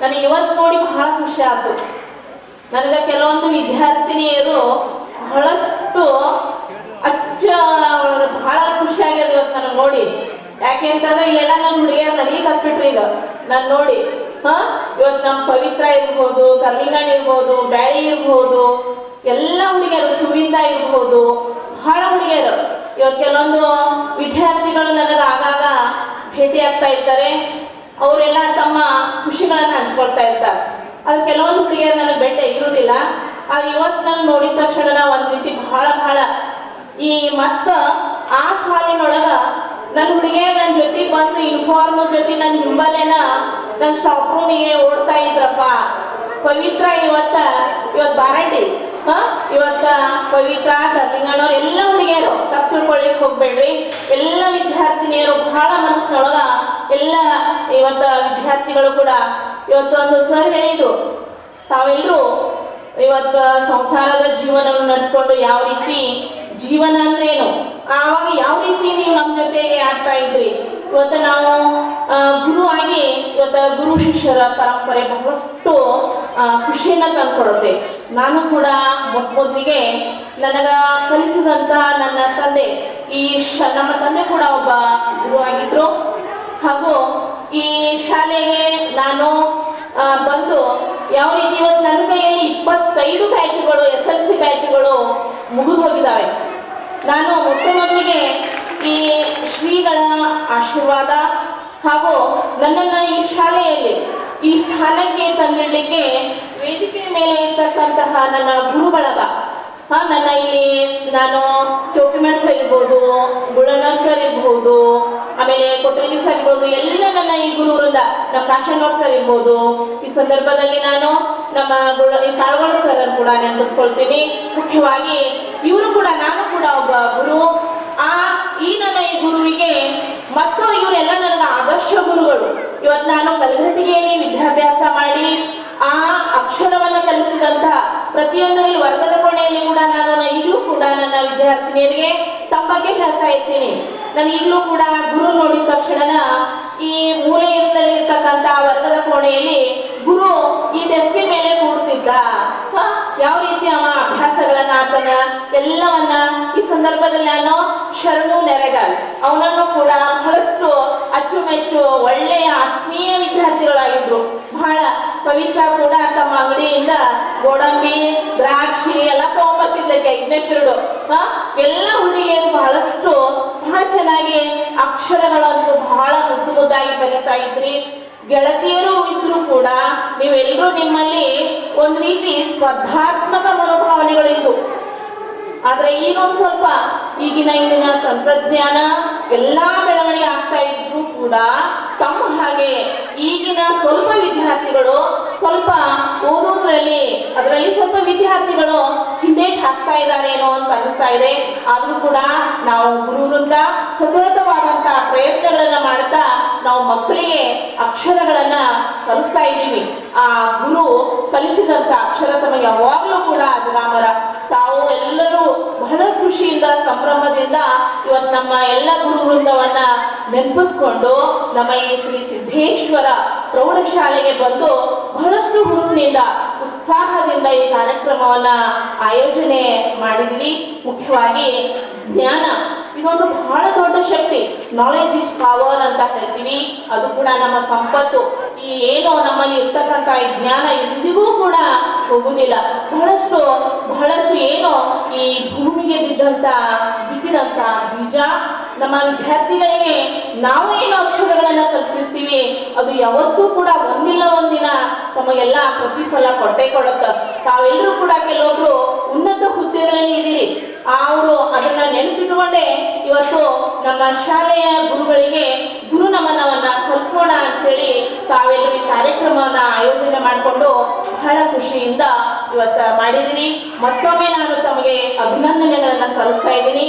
ನನಗೆ ಇವತ್ತು ನೋಡಿ ಬಹಳ ಖುಷಿ ಆಯ್ತು. ನನಗೆ ಕೆಲವೊಂದು ವಿದ್ಯಾರ್ಥಿನಿಯರು ಬಹಳಷ್ಟು ಅಚ್ಚ ಒಳಗೆ ಬಹಳ ಖುಷಿ ಆಗ್ಯದ ಇವತ್ತು ನನಗೆ ನೋಡಿ. ಯಾಕೆ ಅಂತಂದ್ರೆ ಎಲ್ಲ ನನ್ನ ಹುಡುಗಿಯರು ನನಗೆ ಕತ್ಬಿಟ್ರಿ ಈಗ. ನಾನು ನೋಡಿ, ಹಾ, ಇವತ್ತು ನಮ್ಮ ಪವಿತ್ರ ಇರ್ಬೋದು ಕರ್ಲಿಂಗಣ್ಣ ಇರ್ಬೋದು, ಬ್ಯಾಳಿ ಇರ್ಬೋದು, ಎಲ್ಲ ಹುಡುಗಿಯರು ಸುವಿಂದ ಇರ್ಬೋದು, ಬಹಳ ಹುಡುಗಿಯರು. ಇವತ್ತು ಕೆಲವೊಂದು ವಿದ್ಯಾರ್ಥಿಗಳು ನನಗೆ ಆಗಾಗ ಭೇಟಿ ಆಗ್ತಾ ಇರ್ತಾರೆ ಅವರೆಲ್ಲ ತಮ್ಮ ಖುಷಿಗಳನ್ನ ಹಂಚ್ಕೊಳ್ತಾ ಇರ್ತಾರೆ. ಅದು ಕೆಲವೊಂದು ಹುಡುಗಿಯರು ನನಗೆ ಭೇಟಿ ಇರುವುದಿಲ್ಲ ಆದ್ರೆ ಇವತ್ತು ನಾನು ನೋಡಿದ ತಕ್ಷಣ ನಾ ಒಂದ್ ರೀತಿ ಬಹಳ ಬಹಳ ಈ ಮತ್ತ ಆ ಸಾಲಿನೊಳಗ ನನ್ನ ಹುಡುಗಿಯರು ನನ್ನ ಜೊತೆ ಬಂದು ಯೂನಿಫಾರ್ಮ್ ಜೊತೆ ನನ್ನ ಹಿಂಬಲೇನ ನನ್ನ ಸ್ಟಾಪ್ ರೂಮಿಗೆ ಓಡ್ತಾ ಇದ್ರಪ್ಪ. ಪವಿತ್ರ ಇವತ್ತ ಇವತ್ತು ಬಾರಾಟಿ. ಹಾ? ಇವತ್ತ ಪವಿತ್ರ, ಕರ್ಲಿಂಗಣ್ಣವ್ರು ಎಲ್ಲ ತಿಳ್ಕೊಳ್ಳಿಕ್ ಹೋಗ್ಬೇಡ್ರಿ. ಎಲ್ಲ ವಿದ್ಯಾರ್ಥಿನಿಯರು ಬಹಳ ಮನಸ್ಸಿನೊಳಗ ಎಲ್ಲ ಇವತ್ತ ವಿದ್ಯಾರ್ಥಿಗಳು ಕೂಡ ಇವತ್ತು ಒಂದು ಸರ್ ಹೇಳಿದ್ರು. ತಾವೆಲ್ಲರೂ ಇವತ್ತು ಸಂಸಾರದ ಜೀವನವನ್ನು ನಡೆಸ್ಕೊಂಡು ಯಾವ ರೀತಿ ಜೀವನ ಅಂದ್ರೇನು ಆವಾಗ ಯಾವ ರೀತಿ ನೀವು ನಮ್ಮ ಜೊತೆಗೆ ಆಡ್ತಾ ಇದ್ರಿ? ಇವತ್ತು ನಾವು ಗುರು ಆಗಿ ಇವತ್ತು ಗುರು ಶಿಷ್ಯರ ಪರಂಪರೆ ಬಹಳಷ್ಟು ಖುಷಿಯನ್ನು ತಂದ್ಕೊಡುತ್ತೆ. ನಾನು ಕೂಡ ಮೊಟ್ಟ ಮೊದಲಿಗೆ ನನಗ ಕಲಿಸಿದಂತ ನನ್ನ ತಂದೆ, ಈ ನಮ್ಮ ತಂದೆ ಕೂಡ ಒಬ್ಬ ಗುರು ಆಗಿದ್ರು. ಹಾಗೂ ಈ ಶಾಲೆಗೆ ನಾನು ಬಂದು ಯಾವ ರೀತಿ ಇವತ್ತು ನನ್ನ ಕೈಯಲ್ಲಿ ಇಪ್ಪತ್ತೈದು ಬ್ಯಾಚ್ಗಳು ಎಸ್ ಎಲ್ ಸಿ ಬ್ಯಾಚ್ಗಳು ಮುಗಿದು ಹೋಗಿದ್ದಾವೆ. ನಾನು ಮೊಟ್ಟ ಮೊದಲಿಗೆ ಈ ಶ್ರೀಗಳ ಆಶೀರ್ವಾದ ಹಾಗೂ ನನ್ನನ್ನು ಈ ಶಾಲೆಯಲ್ಲಿ, ಈ ಸ್ಥಾನಕ್ಕೆ ತಂದಿಡಲಿಕ್ಕೆ ವೇದಿಕೆ ಮೇಲೆ ಇರ್ತಕ್ಕಂತಹ ನನ್ನ ಗುರು ಬಳಗ ನನ್ನ ಇಲ್ಲಿ ನಾನು ಚೌಕಿಮಠ್ ಸರ್ ಇರ್ಬೋದು ಗುಳನರ್ ಸರ್ ಇರ್ಬೋದು, ಆಮೇಲೆ ಕೊಟ್ಟಲಿ ಸರ್ ಇರ್ಬೋದು, ಎಲ್ಲ ನನ್ನ ಈ ಗುರು ವೃಂದ ನಮ್ಮ ಕಾಶನೋಡ್ ಸರ್ ಇರ್ಬೋದು. ಈ ಸಂದರ್ಭದಲ್ಲಿ ನಾನು ನಮ್ಮ ಈ ಕಾಳಗೋಳ ಸರ್ ಕೂಡ ನೆನಪಿಸ್ಕೊಳ್ತೀನಿ. ಮುಖ್ಯವಾಗಿ ಇವರು ಕೂಡ, ನಾನು ಕೂಡ ಒಬ್ಬ ಗುರು. ಆ ಗುರುವಿಗೆ ಮತ್ತು ಇವರೆಲ್ಲ ನನ್ನ ಆದರ್ಶ ಗುರುಗಳು ಇವತ್ತು ನಾನು ಕಲಘಟಿಗೆಯಲ್ಲಿ ವಿದ್ಯಾಭ್ಯಾಸ ಮಾಡಿ, ಆ ಅಕ್ಷರವನ್ನ ಕಲಿಸಿದಂತಹ ಪ್ರತಿಯೊಂದರಲ್ಲಿ ವರ್ಗದ ಕೋಣೆಯಲ್ಲಿ ಕೂಡ ನಾನು ಈಗಲೂ ಕೂಡ ನನ್ನ ವಿದ್ಯಾರ್ಥಿನಿಯರಿಗೆ ಬಗ್ಗೆ ಹೇಳ್ತಾ ಇರ್ತೀನಿ ನಾನು ಈಗಲೂ ಕೂಡ ಗುರು ನೋಡಿದ ತಕ್ಷಣ ಈ ಮೂಲೆಯಲ್ಲಿರ್ತಕ್ಕಂಥ ವರ್ಗದ ಕೋಣೆಯಲ್ಲಿ ಗುರು ಈ ಡೆಸ್ಕಿನ ಮೇಲೆ ಕೂಡ್ತಿದ್ದ? ಯಾವ ರೀತಿ ಅವ ಅಭ್ಯಾಸಗಳನ್ನ ಆತನ ಎಲ್ಲವನ್ನ ಸಂದರ್ಭದಲ್ಲಿ ನಾನು ಶರಣು ನೆರೆಗಾಲ್ ಅವನನ್ನು ಕೂಡ ಬಹಳಷ್ಟು ಅಚ್ಚುಮೆಚ್ಚು, ಒಳ್ಳೆಯ ಆತ್ಮೀಯ ವಿದ್ಯಾರ್ಥಿಗಳಾಗಿದ್ರು. ಬಹಳ ಪವಿತ್ರ ಕೂಡ ತಮ್ಮ ಅಂಗಡಿಯಿಂದ ಗೋಡಂಬಿ, ದ್ರಾಕ್ಷಿ ಎಲ್ಲ ತಗೊಂಬರ್ತಿದ್ದಕ್ಕೆ ಐದನೇ ಪಿರಿಯಡ್ ಎಲ್ಲ ಹುಡುಗಿಯರು ಬಹಳಷ್ಟು ಬಹಳ ಚೆನ್ನಾಗಿ ಅಕ್ಷರಗಳಂತೂ ಬಹಳ ಮುದ್ದು ಮುದ್ದಾಗಿ ಬರಿತಾ ಇದ್ರಿ. ಗೆಳತಿಯರು ಇದ್ರು ಕೂಡ ನೀವೆಲ್ಲರೂ ನಿಮ್ಮಲ್ಲಿ ಒಂದು ರೀತಿ ಸ್ಪರ್ಧಾತ್ಮಕ ಮನೋಭಾವನೆಗಳಿದ್ದು. ಆದ್ರೆ ಈಗೊಂದು ಸ್ವಲ್ಪ ಈಗಿನ ಇಂದಿನ ತಂತ್ರಜ್ಞಾನ ಎಲ್ಲಾ ಬೆಳವಣಿಗೆ ಆಗ್ತಾ ಇದ್ರು ಕೂಡ ತಮ್ಮ ಹಾಗೆ ಈಗಿನ ಸ್ವಲ್ಪ ವಿದ್ಯಾರ್ಥಿಗಳು ಸ್ವಲ್ಪ ಓದೋದ್ರಲ್ಲಿ ಅದರಲ್ಲಿ ಸ್ವಲ್ಪ ವಿದ್ಯಾರ್ಥಿಗಳು ಹಿಂದೇಟ್ ಹಾಕ್ತಾ ಇದ್ದಾರೆ ಏನೋ ಅಂತ ಅನಿಸ್ತಾ ಇದೆ. ಆದ್ರೂ ಕೂಡ ನಾವು ಗುರುವೃಂದ ಸತತವಾದಂತಹ ಪ್ರಯತ್ನಗಳನ್ನ ಮಾಡ್ತಾ ನಾವು ಮಕ್ಕಳಿಗೆ ಅಕ್ಷರಗಳನ್ನ ಕಲಿಸ್ತಾ ಇದ್ದೀವಿ. ಆ ಗುರು ಕಲಿಸಿದಂತ ಅಕ್ಷರ ತಮಗೆ ಯಾವಾಗಲೂ ಕೂಡ ಅಜರಾಮರ ತಾವು ಎಲ್ಲರೂ ಬಹಳ ಖುಷಿಯಿಂದ, ಸಂಭ್ರಮದಿಂದ ಇವತ್ತು ನಮ್ಮ ಎಲ್ಲ ಗುರು ವೃಂದವನ್ನ ನೆನಪಿಸ್ಕೊಂಡು ನಮ್ಮ ಈ ಶ್ರೀ ಸಿದ್ದೇಶ್ವರ ಪ್ರೌಢಶಾಲೆಗೆ ಬಂದು ಬಹಳಷ್ಟು ಗುರುವಿನಿಂದ ಉತ್ಸಾಹದಿಂದ ಈ ಕಾರ್ಯಕ್ರಮವನ್ನ ಆಯೋಜನೆ ಮಾಡಿದ್ವಿ. ಮುಖ್ಯವಾಗಿ ಜ್ಞಾನ, ಇದೊಂದು ಬಹಳ ದೊಡ್ಡ ಶಕ್ತಿ. ನಾಲೆಜ್ ಇಸ್ ಪವರ್ ಅಂತ ಹೇಳ್ತೀವಿ. ಅದು ಕೂಡ ನಮ್ಮ ಸಂಪತ್ತು. ಈ ಏನೋ ನಮ್ಮಲ್ಲಿ ಇರ್ತಕ್ಕಂಥ ಜ್ಞಾನ ಎಂದಿಗೂ ಕೂಡ ಹೋಗುದಿಲ್ಲ ಬಹಳಷ್ಟು ಈ ಭೂಮಿಗೆ ಬಿದ್ದಂತ, ಬಿದ್ದಿದಂತ ಬೀಜ, ನಮ್ಮ ವಿದ್ಯಾರ್ಥಿಗಳಿಗೆ ನಾವು ಏನು ಅಕ್ಷರಗಳನ್ನ ಕಲಿಸಿರ್ತೀವಿ ಅದು ಯಾವತ್ತೂ ಕೂಡ ಒಂದಿಲ್ಲ ಒಂದಿನ ತಮಗೆಲ್ಲ ಪ್ರತಿಫಲ ಕೊಟ್ಟೆ ಕೊಡುತ್ತ. ತಾವೆಲ್ಲರೂ ಕೂಡ ಕೆಲವೊಬ್ರು ಉನ್ನತ ಹುದ್ದೆಗಳಲ್ಲಿ ಇದ್ದೀರಿ. ಅವರು ಅದನ್ನ ನೆನಪಿಟ್ಕೊಂಡೆ ಇವತ್ತು ನಮ್ಮ ಶಾಲೆಯ ಗುರುಗಳಿಗೆ ಗುರು ನಮನವನ್ನ ಅಂತ ಅಂತೇಳಿ ತಾವೆಲ್ಲರೂ ಈ ಕಾರ್ಯಕ್ರಮವನ್ನ ಆಯೋಜನೆ ಮಾಡಿಕೊಂಡು ಬಹಳ ಖುಷಿಯಿಂದ ಇವತ್ತು ಮಾಡಿದ್ದೀನಿ. ಮತ್ತೊಮ್ಮೆ ನಾನು ತಮಗೆ ಅಭಿನಂದನೆಗಳನ್ನು ಸಲ್ಲಿಸ್ತಾ ಇದ್ದೀನಿ.